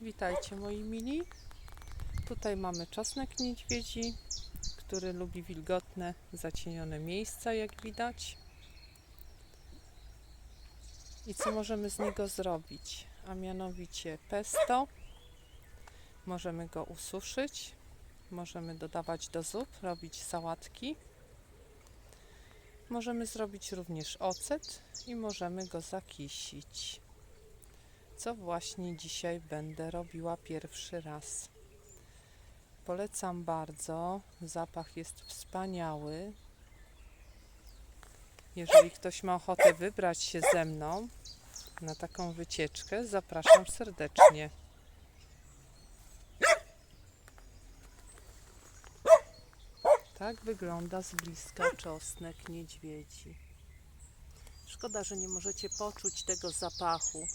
Witajcie moi mili. Tutaj mamy czosnek niedźwiedzi, który lubi wilgotne, zacienione miejsca, jak widać. I co możemy z niego zrobić? A mianowicie pesto. Możemy go ususzyć, możemy dodawać do zup, robić sałatki. Możemy zrobić również ocet i możemy go zakisić co właśnie dzisiaj będę robiła pierwszy raz. Polecam bardzo, zapach jest wspaniały. Jeżeli ktoś ma ochotę wybrać się ze mną na taką wycieczkę, zapraszam serdecznie. Tak wygląda z bliska czosnek niedźwiedzi. Szkoda, że nie możecie poczuć tego zapachu.